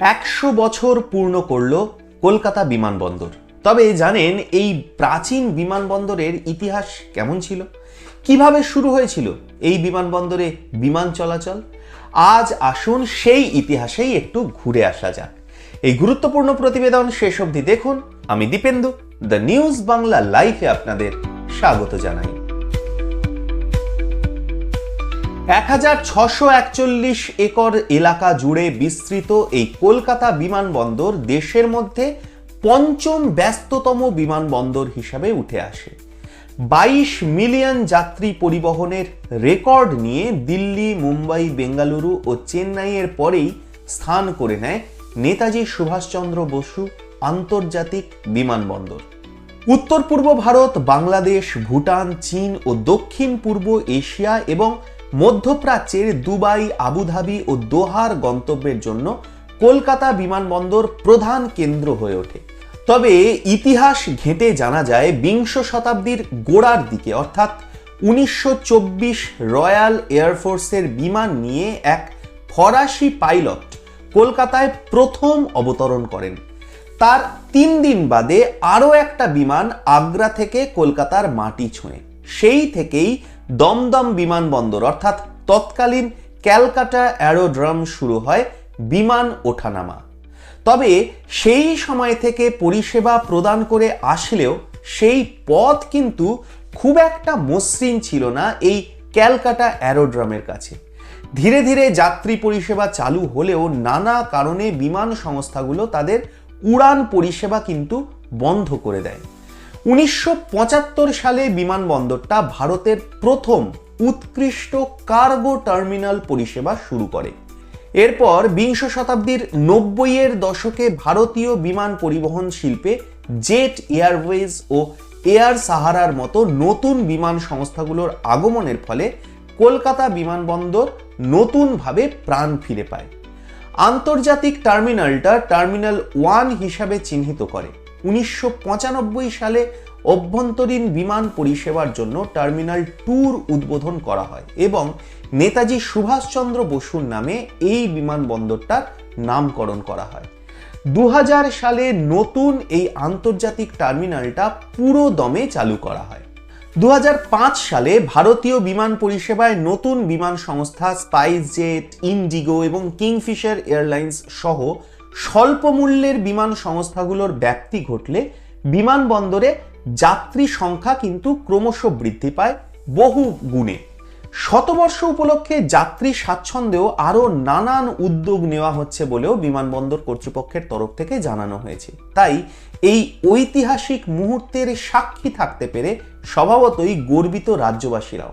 একশো বছর পূর্ণ করল কলকাতা বিমানবন্দর। তবে জানেন, এই প্রাচীন বিমানবন্দরের ইতিহাস কেমন ছিল? কীভাবে শুরু হয়েছিল এই বিমানবন্দরে বিমান চলাচল? আজ আসুন সেই ইতিহাসেই একটু ঘুরে আসা যাক। এই গুরুত্বপূর্ণ প্রতিবেদন শেষ অবধি দেখুন। আমি দীপেন্দু, দ্য নিউজ বাংলা লাইফে আপনাদের স্বাগত জানাই। এক একর এলাকা জুড়ে বিস্তৃত এই কলকাতা বিমানবন্দর দেশের মধ্যে পঞ্চম ব্যস্ততম বিমানবন্দর হিসাবে উঠে আসে। বাইশ মিলিয়ন যাত্রী পরিবহনের রেকর্ড নিয়ে দিল্লি, মুম্বাই, বেঙ্গালুরু ও চেন্নাইয়ের পরেই স্থান করে নেয় নেতাজি সুভাষচন্দ্র বসু আন্তর্জাতিক বিমানবন্দর। উত্তর পূর্ব ভারত, বাংলাদেশ, ভুটান, চীন ও দক্ষিণ পূর্ব এশিয়া এবং মধ্যপ্রাচ্যের দুবাই, আবুধাবি ও দোহার গন্তব্যের জন্য কলকাতা বিমানবন্দর প্রধান কেন্দ্র হয়ে ওঠে। তবে ইতিহাস ঘেঁটে জানা যায় বিংশ শতাব্দীর গোড়ার দিকে, অর্থাৎ উনিশশো রয়্যাল এয়ারফোর্সের বিমান নিয়ে এক ফরাসি পাইলট কলকাতায় প্রথম অবতরণ করেন। তার তিন দিন বাদে আরও একটা বিমান আগ্রা থেকে কলকাতার মাটি ছুঁয়ে। সেই থেকেই দমদম বিমানবন্দর, অর্থাৎ তৎকালীন ক্যালকাটা অ্যারোড্রাম শুরু হয় বিমান ওঠানামা। তবে সেই সময় থেকে পরিষেবা প্রদান করে আসলেও সেই পথ কিন্তু খুব একটা মসৃণ ছিল না এই ক্যালকাটা অ্যারোড্রামের কাছে। ধীরে ধীরে যাত্রী পরিষেবা চালু হলেও নানা কারণে বিমান সংস্থাগুলো তাদের উড়ান পরিষেবা কিন্তু বন্ধ করে দেয়। উনিশশো পঁচাত্তর সালে বিমানবন্দরটা ভারতের প্রথম উৎকৃষ্ট কার্গো টার্মিনাল পরিষেবা শুরু করে। এরপর বিংশ শতাব্দীর নব্বইয়ের দশকে ভারতীয় বিমান পরিবহন শিল্পে জেট এয়ারওয়েজ ও এয়ার সাহারার মতো নতুন বিমান সংস্থাগুলোর আগমনের ফলে কলকাতা বিমানবন্দর নতুনভাবে প্রাণ ফিরে পায়। আন্তর্জাতিক টার্মিনালটা টার্মিনাল ওয়ান হিসাবে চিহ্নিত করে। উনিশশো পঁচানব্বই সালে অভ্যন্তরীণ বিমান পরিষেবার জন্য টার্মিনাল ট্যুর উদ্বোধন করা হয় এবং নেতাজি সুভাষচন্দ্র বসুর নামে এই বিমানবন্দরটার নামকরণ করা হয়। দু সালে নতুন এই আন্তর্জাতিক টার্মিনালটা পুরো দমে চালু করা হয়। দু হাজার পাঁচ সালে ভারতীয় বিমান পরিষেবায় নতুন বিমান সংস্থা স্পাইস জেট ইন্ডিগো এবং কিংফিশার এয়ারলাইন্স সহ স্বল্প মূল্যের বিমান সংস্থাগুলোর ব্যাপ্তি ঘটলে বিমানবন্দরে যাত্রী সংখ্যা কিন্তু ক্রমশ বৃদ্ধি পায় বহু গুণে। শতবর্ষ উপলক্ষে যাত্রী স্বাচ্ছন্দ্যেও আরও নানান উদ্যোগ নেওয়া হচ্ছে বলেও বিমানবন্দর কর্তৃপক্ষের তরফ থেকে জানানো হয়েছে। তাই এই ঐতিহাসিক মুহূর্তের সাক্ষী থাকতে পেরে স্বভাবতই গর্বিত রাজ্যবাসীরাও।